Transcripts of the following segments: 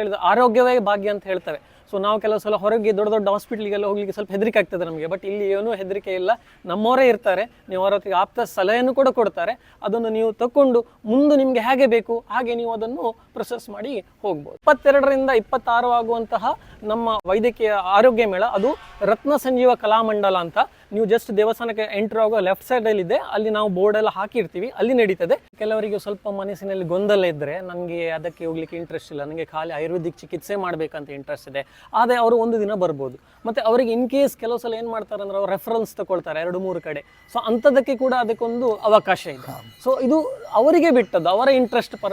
ಹೇಳಿದ ಆರೋಗ್ಯವೇ ಭಾಗ್ಯ ಅಂತ ಹೇಳ್ತಾರೆ ಸೊ ನಾವು ಕೆಲವು ಸಲ ಹೊರಗೆ ದೊಡ್ಡ ದೊಡ್ಡ ಹಾಸ್ಪಿಟ್ಲಿಗೆಲ್ಲ ಹೋಗ್ಲಿಕ್ಕೆ ಸ್ವಲ್ಪ ಹೆದರಿಕೆ ಆಗ್ತದೆ ನಮಗೆ. ಬಟ್ ಇಲ್ಲಿ ಏನೂ ಹೆದರಿಕೆ ಇಲ್ಲ. ನಮ್ಮವರೇ ಇರ್ತಾರೆ. ನೀವು ಅವರ ಹೊತ್ತಿಗೆ ಆಪ್ತ ಸಲಹೆಯನ್ನು ಕೂಡ ಕೊಡ್ತಾರೆ. ಅದನ್ನು ನೀವು ತಕೊಂಡು ಮುಂದೆ ನಿಮಗೆ ಹೇಗೆ ಬೇಕು, ಹಾಗೆ ನೀವು ಅದನ್ನು ಪ್ರೊಸೆಸ್ ಮಾಡಿ ಹೋಗ್ಬೋದು. ಇಪ್ಪತ್ತೆರಡರಿಂದ ಇಪ್ಪತ್ತಾರು ಆಗುವಂತಹ ನಮ್ಮ ವೈದ್ಯಕೀಯ ಆರೋಗ್ಯ ಮೇಳ, ಅದು ರತ್ನ ಸಂಜೀವ ಕಲಾಮಂಡಲ ಅಂತ ನೀವು ಜಸ್ಟ್ ದೇವಸ್ಥಾನಕ್ಕೆ ಎಂಟರ್ ಆಗೋ ಲೆಫ್ಟ್ ಸೈಡ್ ಅಲ್ಲಿ ಇದೆ ಅಲ್ಲಿ ನಾವು ಬೋರ್ಡ್ ಎಲ್ಲ ಹಾಕಿರ್ತೀವಿ ಅಲ್ಲಿ ನಡೀತದೆ. ಕೆಲವರಿಗೆ ಸ್ವಲ್ಪ ಮನಸ್ಸಿನಲ್ಲಿ ಗೊಂದಲ ಇದ್ರೆ ನನಗೆ ಅದಕ್ಕೆ ಹೋಗ್ಲಿಕ್ಕೆ ಇಂಟ್ರೆಸ್ಟ್ ಇಲ್ಲ ನನಗೆ ಖಾಲಿ ಆಯುರ್ವೇದಿಕ್ ಚಿಕಿತ್ಸೆ ಮಾಡಬೇಕಂತ ಇಂಟ್ರೆಸ್ಟ್ ಇದೆ. ಆದರೆ ಅವರು ಒಂದು ದಿನ ಬರ್ಬೋದು. ಮತ್ತೆ ಅವರಿಗೆ ಇನ್ ಕೇಸ್ ಕೆಲವು ಸಲ ಏನು ಮಾಡ್ತಾರೆ ಅಂದ್ರೆ ಅವ್ರು ರೆಫರೆನ್ಸ್ ತಗೊಳ್ತಾರೆ ಎರಡು ಮೂರು ಕಡೆ. ಸೊ ಅಂಥದ್ದಕ್ಕೆ ಕೂಡ ಅದಕ್ಕೊಂದು ಅವಕಾಶ ಇದೆ. ಸೊ ಇದು ಅವರಿಗೆ ಬಿಟ್ಟದ್ದು ಅವರ ಇಂಟ್ರೆಸ್ಟ್ ಪರ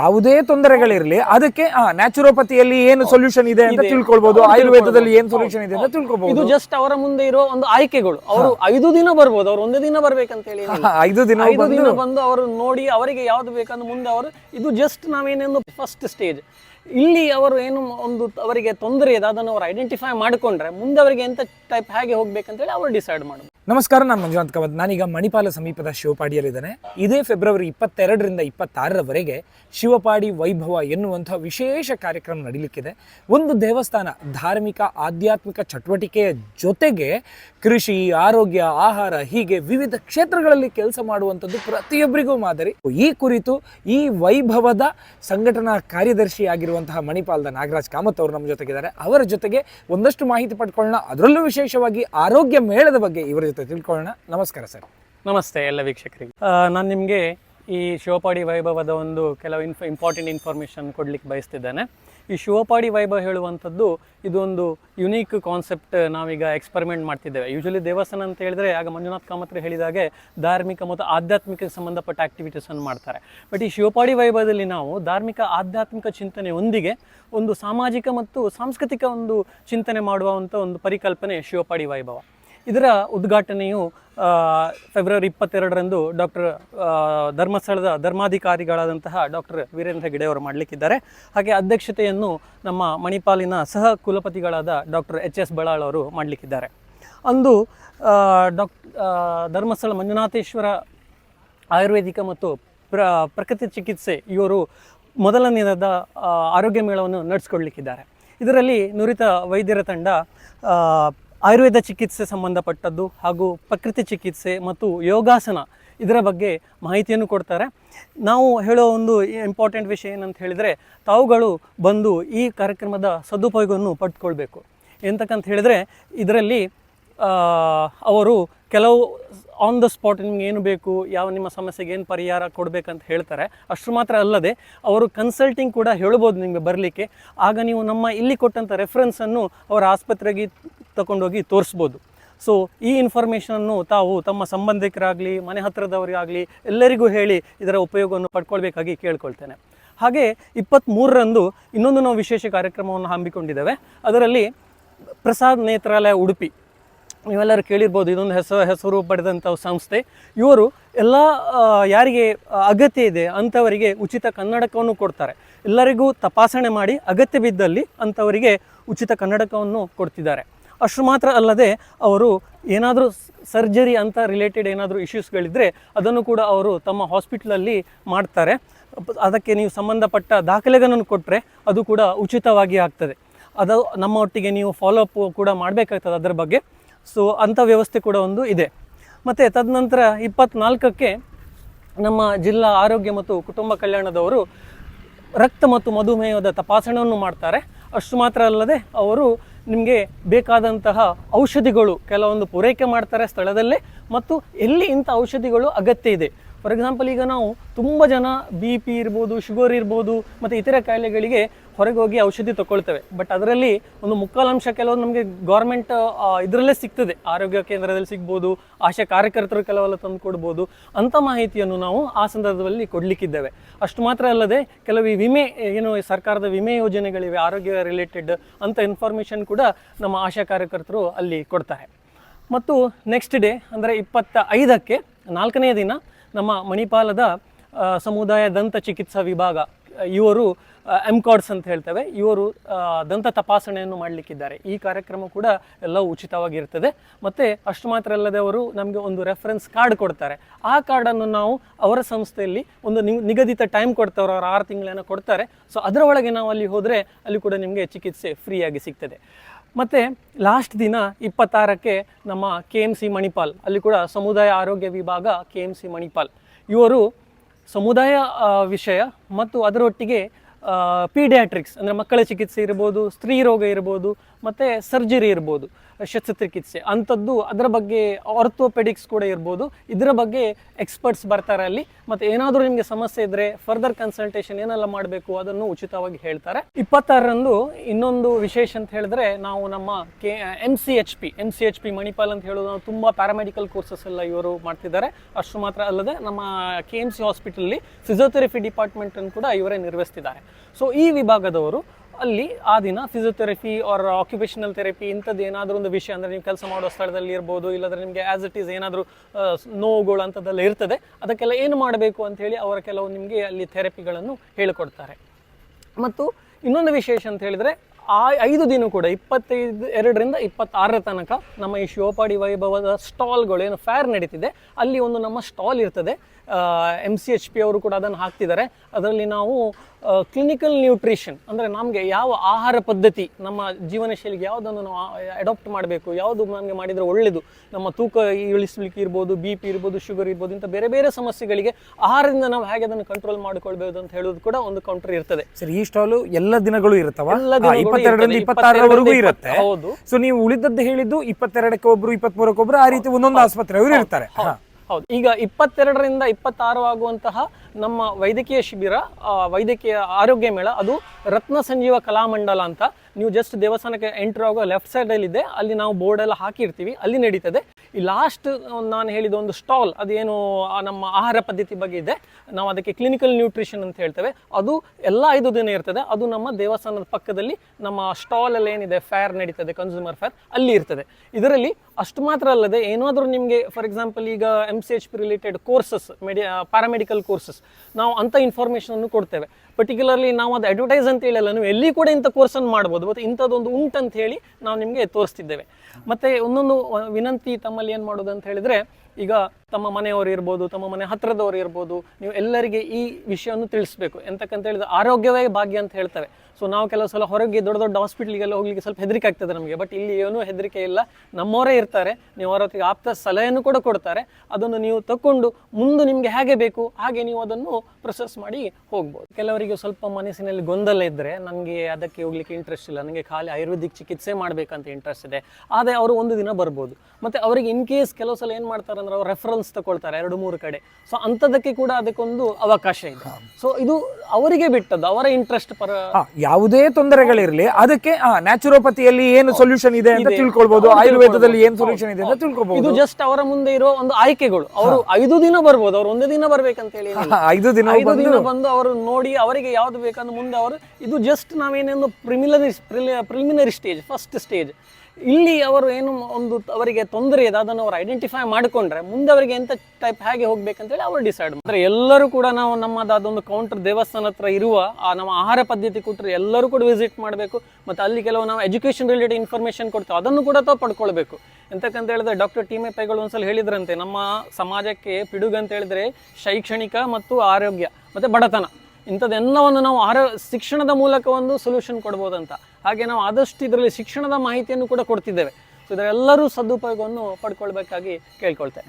ಯಾವುದೇ ತೊಂದರೆಗಳಿರಲಿ ಅದಕ್ಕೆ ನ್ಯಾಚುರೋಪತಿಯಲ್ಲಿ ಏನು ಸೊಲ್ಯೂಷನ್ ಇದೆ ಅಂತ. ತಿಳ್ಕೊಳ್ಬಹುದು ಆಯುರ್ವೇದದಲ್ಲಿ ಏನು. ಸೊಲ್ಯೂಷನ್ ಇದೆ ಅಂತ ಇದು ಜಸ್ಟ್ ಅವರ ಮುಂದೆ ಇರೋ ಒಂದು ಆಯ್ಕೆಗಳು. ಅವರು ಐದು ದಿನ ಬರ್ಬೋದು. ಅವ್ರು ಒಂದೇ ದಿನ ಬರ್ಬೇಕಂತ ಹೇಳಿ. ಐದು ದಿನ ಐದು ದಿನ ಬಂದು ಅವರು ನೋಡಿ ಅವರಿಗೆ ಯಾವ್ದು ಬೇಕಂದ್ರೆ ಮುಂದೆ ಅವರು ಇದು ಜಸ್ಟ್ ನಾವೇನೇನು ಫಸ್ಟ್ ಸ್ಟೇಜ್ ಇಲ್ಲಿ ಅವರು ಏನು ಒಂದು ಅವರಿಗೆ ತೊಂದರೆ ಇದೆ ಅದನ್ನು ಅವರು ಐಡೆಂಟಿಫೈ ಮಾಡಿಕೊಂಡ್ರೆ ಮುಂದೆ ಅವರಿಗೆ ಎಂತ ಟೈಪ್ ಹೇಗೆ ಹೋಗ್ಬೇಕಂತ ಹೇಳಿ ಅವರು ಡಿಸೈಡ್ ಮಾಡೋದು ನಮಸ್ಕಾರ, ನಾನು ಮಂಜುನಾಥ್ ಕವತ್. ನಾನೀಗ ಮಣಿಪಾಲ ಸಮೀಪದ ಶಿವಪಾಡಿಯಲ್ಲಿದ್ದೇನೆ. ಇದೇ ಫೆಬ್ರವರಿ ಇಪ್ಪತ್ತೆರಡರಿಂದ ಇಪ್ಪತ್ತಾರರವರೆಗೆ ಶಿವಪಾಡಿ ವೈಭವ ಎನ್ನುವಂಥ ವಿಶೇಷ ಕಾರ್ಯಕ್ರಮ ನಡೀಲಿಕ್ಕಿದೆ. ಒಂದು ದೇವಸ್ಥಾನ ಧಾರ್ಮಿಕ, ಆಧ್ಯಾತ್ಮಿಕ ಚಟುವಟಿಕೆಯ ಜೊತೆಗೆ ಕೃಷಿ, ಆರೋಗ್ಯ, ಆಹಾರ ಹೀಗೆ ವಿವಿಧ ಕ್ಷೇತ್ರಗಳಲ್ಲಿ ಕೆಲಸ ಮಾಡುವಂಥದ್ದು ಪ್ರತಿಯೊಬ್ಬರಿಗೂ ಮಾದರಿ. ಈ ಕುರಿತು ಈ ವೈಭವದ ಸಂಘಟನಾ ಕಾರ್ಯದರ್ಶಿ ಆಗಿರುವಂತಹ ಮಣಿಪಾಲದ ನಾಗರಾಜ್ ಕಾಮತ್ ಅವರು ನಮ್ಮ ಜೊತೆಗಿದ್ದಾರೆ. ಅವರ ಜೊತೆಗೆ ಒಂದಷ್ಟು ಮಾಹಿತಿ ಪಡ್ಕೊಳ್ಳೋಣ. ಅದರಲ್ಲೂ ವಿಶೇಷವಾಗಿ ಆರೋಗ್ಯ ಮೇಳದ ಬಗ್ಗೆ ಇವರ ಜೊತೆ ತಿಳ್ಕೊಳ್ಳೋಣ. ನಮಸ್ಕಾರ ಸರ್. ನಮಸ್ತೆ ಎಲ್ಲ ವೀಕ್ಷಕರಿಗೆ. ನಾನು ನಿಮಗೆ ಈ ಶಿವಪಾಡಿ ವೈಭವದ ಒಂದು ಕೆಲವು ಇನ್ಫ ಇಂಪಾರ್ಟೆಂಟ್ ಇನ್ಫಾರ್ಮೇಷನ್ ಕೊಡ್ಲಿಕ್ಕೆ ಬಯಸ್ತಿದ್ದೇನೆ. ಈ ಶಿವಪಾಡಿ ವೈಭವ ಹೇಳುವಂಥದ್ದು ಇದೊಂದು ಯುನೀಕ್ ಕಾನ್ಸೆಪ್ಟ್ ನಾವೀಗ ಎಕ್ಸ್ಪರಿಮೆಂಟ್ ಮಾಡ್ತಿದ್ದೇವೆ. ಯೂಶಲಿ ದೇವಸ್ಥಾನ ಅಂತ ಹೇಳಿದ್ರೆ ಆಗ ಮಂಜುನಾಥ್ ಕಾಮತ್ರಿ ಹೇಳಿದಾಗೆ ಧಾರ್ಮಿಕ ಮತ್ತು ಆಧ್ಯಾತ್ಮಿಕ ಸಂಬಂಧಪಟ್ಟ ಆಕ್ಟಿವಿಟೀಸನ್ನು ಮಾಡ್ತಾರೆ. ಬಟ್ ಈ ಶಿವಪಾಡಿ ವೈಭವದಲ್ಲಿ ನಾವು ಧಾರ್ಮಿಕ, ಆಧ್ಯಾತ್ಮಿಕ ಚಿಂತನೆಯೊಂದಿಗೆ ಒಂದು ಸಾಮಾಜಿಕ ಮತ್ತು ಸಾಂಸ್ಕೃತಿಕ ಒಂದು ಚಿಂತನೆ ಮಾಡುವಂಥ ಒಂದು ಪರಿಕಲ್ಪನೆ ಶಿವಪಾಡಿ ವೈಭವ. ಇದರ ಉದ್ಘಾಟನೆಯು ಫೆಬ್ರವರಿ ಇಪ್ಪತ್ತೆರಡರಂದು ಡಾಕ್ಟರ್ ಧರ್ಮಸ್ಥಳದ ಧರ್ಮಾಧಿಕಾರಿಗಳಾದಂತಹ ಡಾಕ್ಟರ್ ವೀರೇಂದ್ರ ಹೆಗಡೆ ಅವರು ಮಾಡಲಿಕ್ಕಿದ್ದಾರೆ. ಹಾಗೆ ಅಧ್ಯಕ್ಷತೆಯನ್ನು ನಮ್ಮ ಮಣಿಪಾಲಿನ ಸಹ ಕುಲಪತಿಗಳಾದ ಡಾಕ್ಟರ್ ಎಚ್ ಎಸ್ ಬಳ್ಳಾಳ್ ಅವರು ಮಾಡಲಿಕ್ಕಿದ್ದಾರೆ. ಅಂದು ಡಾಕ್ ಧರ್ಮಸ್ಥಳ ಮಂಜುನಾಥೇಶ್ವರ ಆಯುರ್ವೇದಿಕ ಮತ್ತು ಪ್ರ, ಪ್ರಕೃತಿ ಚಿಕಿತ್ಸೆ ಇವರು ಮೊದಲನೇದಾದ ಆರೋಗ್ಯ ಮೇಳವನ್ನು ನಡೆಸ್ಕೊಡ್ಲಿಕ್ಕಿದ್ದಾರೆ ಇದರಲ್ಲಿ ನುರಿತ ವೈದ್ಯರ ತಂಡ ಆಯುರ್ವೇದ ಚಿಕಿತ್ಸೆ ಸಂಬಂಧಪಟ್ಟದ್ದು ಹಾಗೂ ಪ್ರಕೃತಿ ಚಿಕಿತ್ಸೆ ಮತ್ತು ಯೋಗಾಸನ ಇದರ ಬಗ್ಗೆ ಮಾಹಿತಿಯನ್ನು ಕೊಡ್ತಾರೆ. ನಾವು ಹೇಳೋ ಒಂದು ಇಂಪಾರ್ಟೆಂಟ್ ವಿಷಯ ಏನಂತ ಹೇಳಿದರೆ, ತಾವುಗಳು ಬಂದು ಈ ಕಾರ್ಯಕ್ರಮದ ಸದುಪಯೋಗವನ್ನು ಪಡ್ಕೊಳ್ಬೇಕು. ಎಂತಕ್ಕಂತ ಹೇಳಿದರೆ, ಇದರಲ್ಲಿ ಅವರು ಕೆಲವು ಆನ್ ದ ಸ್ಪಾಟ್ ನಿಮ್ಗೆ ಏನು ಬೇಕು, ಯಾವ ನಿಮ್ಮ ಸಮಸ್ಯೆಗೆ ಏನು ಪರಿಹಾರ ಕೊಡಬೇಕಂತ ಹೇಳ್ತಾರೆ. ಅಷ್ಟು ಮಾತ್ರ ಅಲ್ಲದೆ, ಅವರು ಕನ್ಸಲ್ಟಿಂಗ್ ಕೂಡ ಹೇಳ್ಬೋದು ನಿಮಗೆ ಬರಲಿಕ್ಕೆ. ಆಗ ನೀವು ನಮ್ಮ ಇಲ್ಲಿ ಕೊಟ್ಟಂಥ ರೆಫರೆನ್ಸನ್ನು ಅವರ ಆಸ್ಪತ್ರೆಗೆ ತಗೊಂಡೋಗಿ ತೋರಿಸ್ಬೋದು. ಸೊ ಈ ಇನ್ಫಾರ್ಮೇಷನನ್ನು ತಾವು ತಮ್ಮ ಸಂಬಂಧಿಕರಾಗಲಿ, ಮನೆ ಹತ್ತಿರದವರಿಗಾಗಲಿ ಎಲ್ಲರಿಗೂ ಹೇಳಿ ಇದರ ಉಪಯೋಗವನ್ನು ಪಡ್ಕೊಳ್ಬೇಕಾಗಿ ಕೇಳ್ಕೊಳ್ತೇನೆ. ಹಾಗೆ ಇಪ್ಪತ್ತ್ಮೂರರಂದು ಇನ್ನೊಂದು ನಾವು ವಿಶೇಷ ಕಾರ್ಯಕ್ರಮವನ್ನು ಹಮ್ಮಿಕೊಂಡಿದ್ದೇವೆ. ಅದರಲ್ಲಿ ಪ್ರಸಾದ್ ನೇತ್ರಾಲಯ ಉಡುಪಿ. ನೀವೆಲ್ಲರೂ ಕೇಳಿರ್ಬೋದು, ಇದೊಂದು ಹೆಸರು ಹೆಸರು ಪಡೆದಂಥ ಸಂಸ್ಥೆ. ಇವರು ಎಲ್ಲ ಯಾರಿಗೆ ಅಗತ್ಯ ಇದೆ ಅಂಥವರಿಗೆ ಉಚಿತ ಕನ್ನಡಕವನ್ನು ಕೊಡ್ತಾರೆ. ಎಲ್ಲರಿಗೂ ತಪಾಸಣೆ ಮಾಡಿ ಅಗತ್ಯ ಬಿದ್ದಲ್ಲಿ ಅಂಥವರಿಗೆ ಉಚಿತ ಕನ್ನಡಕವನ್ನು ಕೊಡ್ತಿದ್ದಾರೆ. ಅಷ್ಟು ಮಾತ್ರ ಅಲ್ಲದೆ ಅವರು ಏನಾದರೂ ಸರ್ಜರಿ ಅಂತ ರಿಲೇಟೆಡ್ ಏನಾದರೂ ಇಶ್ಯೂಸ್ಗಳಿದ್ದರೆ ಅದನ್ನು ಕೂಡ ಅವರು ತಮ್ಮ ಹಾಸ್ಪಿಟ್ಲಲ್ಲಿ ಮಾಡ್ತಾರೆ. ಅದಕ್ಕೆ ನೀವು ಸಂಬಂಧಪಟ್ಟ ದಾಖಲೆಗಳನ್ನು ಕೊಟ್ಟರೆ ಅದು ಕೂಡ ಉಚಿತವಾಗಿ ಆಗ್ತದೆ. ಅದು ನಮ್ಮ ಒಟ್ಟಿಗೆ ನೀವು ಫಾಲೋ ಅಪ್ ಕೂಡ ಮಾಡಬೇಕಾಗ್ತದೆ ಅದರ ಬಗ್ಗೆ. ಸೊ ಅಂಥ ವ್ಯವಸ್ಥೆ ಕೂಡ ಒಂದು ಇದೆ. ಮತ್ತು ತದನಂತರ ಇಪ್ಪತ್ನಾಲ್ಕಕ್ಕೆ ನಮ್ಮ ಜಿಲ್ಲಾ ಆರೋಗ್ಯ ಮತ್ತು ಕುಟುಂಬ ಕಲ್ಯಾಣದವರು ರಕ್ತ ಮತ್ತು ಮಧುಮೇಹದ ತಪಾಸಣೆಯನ್ನು ಮಾಡ್ತಾರೆ. ಅಷ್ಟು ಮಾತ್ರ ಅಲ್ಲದೆ ಅವರು ನಿಮಗೆ ಬೇಕಾದಂತಹ ಔಷಧಿಗಳು ಕೆಲವೊಂದು ಪೂರೈಕೆ ಮಾಡ್ತಾರೆ ಸ್ಥಳದಲ್ಲೇ ಮತ್ತು ಎಲ್ಲಿ ಇಂಥ ಔಷಧಿಗಳು ಅಗತ್ಯ ಇದೆ. ಫಾರ್ ಎಕ್ಸಾಂಪಲ್ ಈಗ ನಾವು ತುಂಬ ಜನ ಬಿ ಪಿ ಇರ್ಬೋದು ಶುಗರ್ ಇರ್ಬೋದು, ಮತ್ತು ಇತರ ಕಾಯಿಲೆಗಳಿಗೆ ಹೊರಗೆ ಹೋಗಿ ಔಷಧಿ ತಗೊಳ್ತೇವೆ. ಬಟ್ ಅದರಲ್ಲಿ ಒಂದು ಮುಕ್ಕಾಲಂಶ ಕೆಲವೊಂದು ನಮಗೆ ಗೌರ್ಮೆಂಟ್ ಇದರಲ್ಲೇ ಸಿಗ್ತದೆ. ಆರೋಗ್ಯ ಕೇಂದ್ರದಲ್ಲಿ ಸಿಗ್ಬೋದು, ಆಶಾ ಕಾರ್ಯಕರ್ತರು ಕೆಲವೆಲ್ಲ ತಂದು ಕೊಡ್ಬೋದು. ಅಂಥ ಮಾಹಿತಿಯನ್ನು ನಾವು ಆ ಸಂದರ್ಭದಲ್ಲಿ ಕೊಡಲಿಕ್ಕಿದ್ದೇವೆ. ಅಷ್ಟು ಮಾತ್ರ ಅಲ್ಲದೆ ಕೆಲವು ಈ ವಿಮೆ, ಏನು ಸರ್ಕಾರದ ವಿಮೆ ಯೋಜನೆಗಳಿವೆ, ಆರೋಗ್ಯ ರಿಲೇಟೆಡ್ ಅಂತ ಇನ್ಫಾರ್ಮೇಷನ್ ಕೂಡ ನಮ್ಮ ಆಶಾ ಕಾರ್ಯಕರ್ತರು ಅಲ್ಲಿ ಕೊಡ್ತಾರೆ. ಮತ್ತು ನೆಕ್ಸ್ಟ್ ಡೇ ಅಂದರೆ ಇಪ್ಪತ್ತ ಐದಕ್ಕೆ ನಾಲ್ಕನೇ ದಿನ ನಮ್ಮ ಮಣಿಪಾಲದ ಸಮುದಾಯ ದಂತ ಚಿಕಿತ್ಸಾ ವಿಭಾಗ ಇವರು ಎಂ ಕಾರ್ಡ್ಸ್ ಅಂತ ಹೇಳ್ತೇವೆ. ಇವರು ದಂತ ತಪಾಸಣೆಯನ್ನು ಮಾಡಲಿಕ್ಕಿದ್ದಾರೆ. ಈ ಕಾರ್ಯಕ್ರಮ ಕೂಡ ಎಲ್ಲ ಉಚಿತವಾಗಿರ್ತದೆ. ಮತ್ತು ಅಷ್ಟು ಮಾತ್ರ ಅಲ್ಲದೆ ಅವರು ನಮಗೆ ಒಂದು ರೆಫರೆನ್ಸ್ ಕಾರ್ಡ್ ಕೊಡ್ತಾರೆ. ಆ ಕಾರ್ಡನ್ನು ನಾವು ಅವರ ಸಂಸ್ಥೆಯಲ್ಲಿ ಒಂದು ನಿಗದಿತ ಟೈಮ್ ಕೊಡ್ತಾರೆ ಅವರು ಆರು ತಿಂಗಳನ್ನು ಕೊಡ್ತಾರೆ. ಸೊ ಅದರೊಳಗೆ ನಾವು ಅಲ್ಲಿ ಹೋದರೆ, ಅಲ್ಲಿ ಕೂಡ ನಿಮಗೆ ಚಿಕಿತ್ಸೆ ಫ್ರೀಯಾಗಿ ಸಿಗ್ತದೆ. ಮತ್ತು ಲಾಸ್ಟ್ ದಿನ ಇಪ್ಪತ್ತಾರಕ್ಕೆ ನಮ್ಮ ಕೆ ಎಂ ಸಿ ಮಣಿಪಾಲ್ ಅಲ್ಲಿ ಕೂಡ ಸಮುದಾಯ ಆರೋಗ್ಯ ವಿಭಾಗ ಕೆ ಎಂ ಸಿ ಮಣಿಪಾಲ್ ಇವರು ಸಮುದಾಯ ವಿಷಯ ಮತ್ತು ಅದರೊಟ್ಟಿಗೆ ಪೀಡಿಯಾಟ್ರಿಕ್ಸ್ ಅಂದರೆ ಮಕ್ಕಳ ಚಿಕಿತ್ಸೆ ಇರ್ಬೋದು, ಸ್ತ್ರೀ ರೋಗ ಇರ್ಬೋದು, ಮತ್ತು ಸರ್ಜರಿ ಇರ್ಬೋದು, ಶಸ್ತ್ರಚಿಕಿತ್ಸೆ. ಅಂಥದ್ದು ಅದರ ಬಗ್ಗೆ ಆರ್ಥೋಪೆಡಿಕ್ಸ್ ಕೂಡ ಇರ್ಬೋದು. ಇದರ ಬಗ್ಗೆ ಎಕ್ಸ್ಪರ್ಟ್ಸ್ ಬರ್ತಾರೆ ಅಲ್ಲಿ. ಮತ್ತು ಏನಾದರೂ ನಿಮಗೆ ಸಮಸ್ಯೆ ಇದ್ದರೆ ಫರ್ದರ್ ಕನ್ಸಲ್ಟೇಷನ್ ಏನೆಲ್ಲ ಮಾಡಬೇಕು ಅದನ್ನು ಉಚಿತವಾಗಿ ಹೇಳ್ತಾರೆ. ಇಪ್ಪತ್ತಾರರಂದು ಇನ್ನೊಂದು ವಿಶೇಷ ಅಂತ ಹೇಳಿದ್ರೆ ನಾವು ನಮ್ಮ K M C H P M C H P Manipal ಅಂತ ಹೇಳೋದು ನಾವು ತುಂಬ ಪ್ಯಾರಾಮೆಡಿಕಲ್ ಕೋರ್ಸಸ್ ಎಲ್ಲ ಇವರು ಮಾಡ್ತಿದ್ದಾರೆ. ಅಷ್ಟು ಮಾತ್ರ ಅಲ್ಲದೆ ನಮ್ಮ ಕೆ ಎಂ ಸಿ ಹಾಸ್ಪಿಟಲಲ್ಲಿ ಫಿಸಿಯೋಥೆರಪಿ ಡಿಪಾರ್ಟ್ಮೆಂಟನ್ನು ಕೂಡ ಇವರೇ ನಿರ್ವಹಿಸ್ತಿದ್ದಾರೆ. ಸೊ ಈ ವಿಭಾಗದವರು ಅಲ್ಲಿ ಆ ದಿನ ಫಿಸಿಯೋಥೆರಪಿ ಆರ್ ಆಕ್ಯುಪೇಷನಲ್ ಥೆರಪಿ ಇಂಥದ್ದು ಏನಾದರೂ ಒಂದು ವಿಷಯ ಅಂದರೆ ನೀವು ಕೆಲಸ ಮಾಡೋ ಸ್ಥಳದಲ್ಲಿ ಇರ್ಬೋದು, ಇಲ್ಲಾಂದರೆ ನಿಮಗೆ ಆ್ಯಸ್ ಇಟ್ ಈಸ್ ಏನಾದರೂ ನೋವುಗಳು ಅಂಥದ್ದೆಲ್ಲ ಇರ್ತದೆ. ಅದಕ್ಕೆಲ್ಲ ಏನು ಮಾಡಬೇಕು ಅಂತ ಹೇಳಿ ಅವರ ಕೆಲವು ನಿಮಗೆ ಅಲ್ಲಿ ಥೆರಪಿಗಳನ್ನು ಹೇಳಿಕೊಡ್ತಾರೆ. ಮತ್ತು ಇನ್ನೊಂದು ವಿಶೇಷ ಅಂತ ಹೇಳಿದರೆ ಆ ಐದು ದಿನ ಕೂಡ ಇಪ್ಪತ್ತೈದು ಎರಡರಿಂದ ಇಪ್ಪತ್ತಾರರ ತನಕ ನಮ್ಮ ಈ ಶಿವಪಾಡಿ ವೈಭವದ ಸ್ಟಾಲ್ಗಳು ಏನು ಫೇರ್ ನಡೀತಿದೆ. ಅಲ್ಲಿ ಒಂದು ನಮ್ಮ ಸ್ಟಾಲ್ ಇರ್ತದೆ. ಎಂ ಸಿ ಎಚ್ ಪಿ ಅವರು ಕೂಡ ಅದನ್ನು ಹಾಕ್ತಿದ್ದಾರೆ. ಅದರಲ್ಲಿ ನಾವು ಕ್ಲಿನಿಕಲ್ ನ್ಯೂಟ್ರಿಷನ್ ಅಂದರೆ ನಮಗೆ ಯಾವ ಆಹಾರ ಪದ್ಧತಿ ನಮ್ಮ ಜೀವನ ಶೈಲಿಗೆ ಯಾವುದನ್ನು ನಾವು ಅಡಾಪ್ಟ್ ಮಾಡಬೇಕು ಯಾವುದು ನಮಗೆ ಮಾಡಿದರೆ ಒಳ್ಳೆಯದು ನಮ್ಮ ತೂಕ ಇಳಿಸ್ಲಿಕ್ಕೆ ಇರ್ಬೋದು ಬಿ ಪಿ ಇರ್ಬೋದು ಶುಗರ್ ಇರ್ಬೋದು ಇಂಥ ಬೇರೆ ಬೇರೆ ಸಮಸ್ಯೆಗಳಿಗೆ ಆಹಾರದಿಂದ ನಾವು ಹೇಗೆ ಅದನ್ನು ಕಂಟ್ರೋಲ್ ಮಾಡ್ಕೊಳ್ಬೋದು ಅಂತ ಹೇಳೋದು ಕೂಡ ಒಂದು ಕೌಂಟರ್ ಇರ್ತದೆ. ಸರ್ ಈ ಸ್ಟಾಲು ಎಲ್ಲ ದಿನಗಳು ಇರ್ತವೆ ಎಲ್ಲ ಇಪ್ಪತ್ತೆರಡರಿಂದ. ಇಪ್ಪತ್ತಾರರವರೆಗೂ ಇರುತ್ತೆ. ಹೌದು. ಸೊ ನೀವು ಉಳಿದದ್ದು ಹೇಳಿದ್ದು ಇಪ್ಪತ್ತೆರಡಕ್ಕೆ ಒಬ್ರು ಇಪ್ಪತ್ಮೂರಕ್ಕೆ ಒಬ್ರು ಆ ರೀತಿ ಒಂದೊಂದು ಆಸ್ಪತ್ರೆ ಅವರು ಇರ್ತಾರೆ. ಹೌದು. ಈಗ ಇಪ್ಪತ್ತೆರಡರಿಂದ ಇಪ್ಪತ್ತಾರು ಆಗುವಂತಹ ನಮ್ಮ ವೈದ್ಯಕೀಯ ಶಿಬಿರ ವೈದ್ಯಕೀಯ ಆರೋಗ್ಯ ಮೇಳ ಅದು ರತ್ನ ಸಂಜೀವ ಕಲಾಮಂಡಲ ಅಂತ. ನೀವು ಜಸ್ಟ್ ದೇವಸ್ಥಾನಕ್ಕೆ ಎಂಟ್ರ್ ಆಗೋ ಲೆಫ್ಟ್ ಸೈಡಲ್ಲಿದೆ ಅಲ್ಲಿ ನಾವು ಬೋರ್ಡ್ ಎಲ್ಲ ಹಾಕಿರ್ತೀವಿ. ಅಲ್ಲಿ ನಡೀತದೆ. ಈ ಲಾಸ್ಟ್ ನಾನು ಹೇಳಿದ ಒಂದು ಸ್ಟಾಲ್ ಅದೇನು ನಮ್ಮ ಆಹಾರ ಪದ್ಧತಿ ಬಗ್ಗೆ ಇದೆ. ನಾವು ಅದಕ್ಕೆ ಕ್ಲಿನಿಕಲ್ ನ್ಯೂಟ್ರಿಷನ್ ಅಂತ ಹೇಳ್ತೇವೆ. ಅದು ಎಲ್ಲ ಐದು ದಿನ ಇರ್ತದೆ. ಅದು ನಮ್ಮ ದೇವಸ್ಥಾನದ ಪಕ್ಕದಲ್ಲಿ ನಮ್ಮ ಸ್ಟಾಲ್ ಅಲ್ಲಿ ಏನಿದೆ ಫೇರ್ ನಡೀತದೆ ಕನ್ಸ್ಯೂಮರ್ ಫೇರ್ ಅಲ್ಲಿ ಇರ್ತದೆ. ಇದರಲ್ಲಿ ಅಷ್ಟು ಮಾತ್ರ ಅಲ್ಲದೆ ಏನಾದರೂ ನಿಮಗೆ ಫಾರ್ ಎಕ್ಸಾಂಪಲ್ ಈಗ M C H P related courses medi paramedical courses ನಾವು ಅಂಥ ಇನ್ಫಾರ್ಮೇಷನ್ ಕೊಡ್ತೇವೆ. ಪರ್ಟಿಕ್ಯುಲರ್ಲಿ ನಾವು ಅದು ಅಡ್ವರ್ಟೈಸ್ ಅಂತ ಹೇಳಲ್ಲ, ನೀವು ಎಲ್ಲಿ ಕೂಡ ಇಂಥ ಕೋರ್ಸನ್ನು ಮಾಡ್ಬೋದು ಮತ್ತು ಇಂಥದ್ದೊಂದು ಉಂಟಂತ ಹೇಳಿ ನಾವು ನಿಮಗೆ ತೋರಿಸ್ತಿದ್ದೇವೆ. ಮತ್ತು ಒಂದೊಂದು ವಿನಂತಿ ತಮ್ಮಲ್ಲಿ ಏನು ಮಾಡೋದು ಅಂತ ಹೇಳಿದರೆ ಈಗ ತಮ್ಮ ಮನೆಯವರು ಇರ್ಬೋದು, ತಮ್ಮ ಮನೆ ಹತ್ರದವರು ಇರ್ಬೋದು, ನೀವು ಎಲ್ಲರಿಗೆ ಈ ವಿಷಯವನ್ನು ತಿಳಿಸ್ಬೇಕು. ಎಂತಕ್ಕಂತ ಹೇಳಿದ್ರೆ ಆರೋಗ್ಯವೇ ಭಾಗ್ಯ ಅಂತ ಹೇಳ್ತಾರೆ ಸೊ ನಾವು ಕೆಲವು ಸಲ ಹೊರಗೆ ದೊಡ್ಡ ದೊಡ್ಡ ಹಾಸ್ಪಿಟ್ಲಿಗೆಲ್ಲ ಹೋಗ್ಲಿಕ್ಕೆ ಸ್ವಲ್ಪ ಹೆದರಿಕೆ ಆಗ್ತದೆ ನಮಗೆ. ಬಟ್ ಇಲ್ಲಿ ಏನೂ ಹೆದರಿಕೆ ಇಲ್ಲ. ನಮ್ಮವರೇ ಇರ್ತಾರೆ. ನೀವು ಅವರ ಹೊತ್ತಿಗೆ ಆಪ್ತ ಸಲಹೆಯನ್ನು ಕೂಡ ಕೊಡ್ತಾರೆ. ಅದನ್ನು ನೀವು ತಕೊಂಡು ಮುಂದೆ ನಿಮಗೆ ಹೇಗೆ ಬೇಕು, ಹಾಗೆ ನೀವು ಅದನ್ನು ಪ್ರೊಸೆಸ್ ಮಾಡಿ ಹೋಗ್ಬೋದು. ಕೆಲವರಿಗೆ ಸ್ವಲ್ಪ ಮನಸ್ಸಿನಲ್ಲಿ ಗೊಂದಲ ಇದ್ದರೆ ನನಗೆ ಅದಕ್ಕೆ ಹೋಗ್ಲಿಕ್ಕೆ ಇಂಟ್ರೆಸ್ಟ್ ಇಲ್ಲ. ನನಗೆ ಖಾಲಿ ಆಯುರ್ವೇದಿಕ್ ಚಿಕಿತ್ಸೆ ಮಾಡಬೇಕಂತ ಇಂಟ್ರೆಸ್ಟ್ ಇದೆ. ಆದರೆ ಅವರು ಒಂದು ದಿನ ಬರ್ಬೋದು. ಮತ್ತು ಅವರಿಗೆ ಇನ್ ಕೇಸ್ ಕೆಲವು ಸಲ ಏನು ಮಾಡ್ತಾರೆ ಅಂದ್ರೆ ಅವ್ರು ರೆಫರೆನ್ಸ್ ತಗೊಳ್ತಾರೆ ಎರಡು ಮೂರು ಕಡೆ. ಸೊ ಅಂತದಕ್ಕೆ ಕೂಡ ಅದಕ್ಕೊಂದು ಅವಕಾಶ ಇದೆ. ಸೊ ಇದು ಅವರಿಗೆ ಬಿಟ್ಟದ್ದು ಅವರ ಇಂಟ್ರೆಸ್ಟ್ ಪರ ಹಾ, ಯಾವುದೇ ತೊಂದರೆಗಳಿರಲಿ ಅದಕ್ಕೆ ನ್ಯಾಚುರೋಪತಿಯಲ್ಲಿ ಏನು ಸೊಲ್ಯೂಷನ್ ಇದೆ ಅಂತ. ತಿಳ್ಕೊಳ್ಬಹುದು ಆಯುರ್ವೇದದಲ್ಲಿ ಏನು ಸೊಲ್ಯೂಷನ್ ಇದೆ ಅಂತ ಇದು ಜಸ್ಟ್ ಅವರ ಮುಂದೆ ಇರೋ ಒಂದು ಆಯ್ಕೆಗಳು. ಅವರು ಐದು ದಿನ ಬರ್ಬೋದು ಅವ್ರು ಒಂದೇ ದಿನ ಬರ್ಬೇಕಂತ ಹೇಳಿ ಏನಿಲ್ಲ. ಐದು ದಿನ ಐದು ಬಂದು ದಿನ ಬಂದು ಅವರು ನೋಡಿ ಅವರಿಗೆ ಯಾವ್ದು ಬೇಕಂದ್ರೆ ಮುಂದೆ ಅವರು ಇದು just ನಾವೇನೇನು preliminary preliminary stage first stage ಇಲ್ಲಿ ಅವರು ಏನು ಒಂದು ಅವರಿಗೆ ತೊಂದರೆ ಇದೆ, ಅದನ್ನು ಅವರು ಐಡೆಂಟಿಫೈ ಮಾಡಿಕೊಂಡ್ರೆ ಮುಂದೆ ಅವರಿಗೆ ಎಂಥ ಟೈಪ್ ಹೇಗೆ ಹೋಗ್ಬೇಕಂತೇಳಿ ಅವರು ಡಿಸೈಡ್ ಮಾಡ್ತಾರೆ. ಎಲ್ಲರೂ ಕೂಡ ನಾವು ನಮ್ಮದಾದೊಂದು ಕೌಂಟರ್ ದೇವಸ್ಥಾನ ಹತ್ರ ಇರುವ, ಆ ನಮ್ಮ ಆಹಾರ ಪದ್ಧತಿ ಕೊಟ್ಟರೆ ಎಲ್ಲರೂ ಕೂಡ ವಿಸಿಟ್ ಮಾಡಬೇಕು. ಮತ್ತು ಅಲ್ಲಿ ಕೆಲವು ನಾವು ಎಜುಕೇಷನ್ ರಿಲೇಟೆಡ್ ಇನ್ಫಾರ್ಮೇಷನ್ ಕೊಡ್ತೇವೆ, ಅದನ್ನು ಕೂಡ ತಾವು ಪಡ್ಕೊಳ್ಬೇಕು. ಎಂತಕ್ಕಂತ ಹೇಳಿದ್ರೆ ಡಾಕ್ಟರ್ ಟಿ ಮೆ ಪೈಗಳು ಒಂದ್ಸಲ ಹೇಳಿದ್ರಂತೆ, ನಮ್ಮ ಸಮಾಜಕ್ಕೆ ಪಿಡುಗು ಅಂತ ಹೇಳಿದ್ರೆ ಶೈಕ್ಷಣಿಕ ಮತ್ತು ಆರೋಗ್ಯ, ಮತ್ತು ಬಡತನ. ಇಂಥದ್ದೆಲ್ಲವನ್ನು ನಾವು ಆರೋ ಶಿಕ್ಷಣದ ಮೂಲಕ ಒಂದು ಸೊಲ್ಯೂಷನ್ ಕೊಡ್ಬೋದಂತ. ಹಾಗೆ ನಾವು ಆದಷ್ಟು ಇದರಲ್ಲಿ ಶಿಕ್ಷಣದ ಮಾಹಿತಿಯನ್ನು ಕೂಡ ಕೊಡ್ತಿದ್ದೇವೆ. ಸೊ ಇದರೆಲ್ಲರೂ ಸದುಪಯೋಗವನ್ನು ಪಡ್ಕೊಳ್ಬೇಕಾಗಿ ಕೇಳ್ಕೊಳ್ತೇನೆ.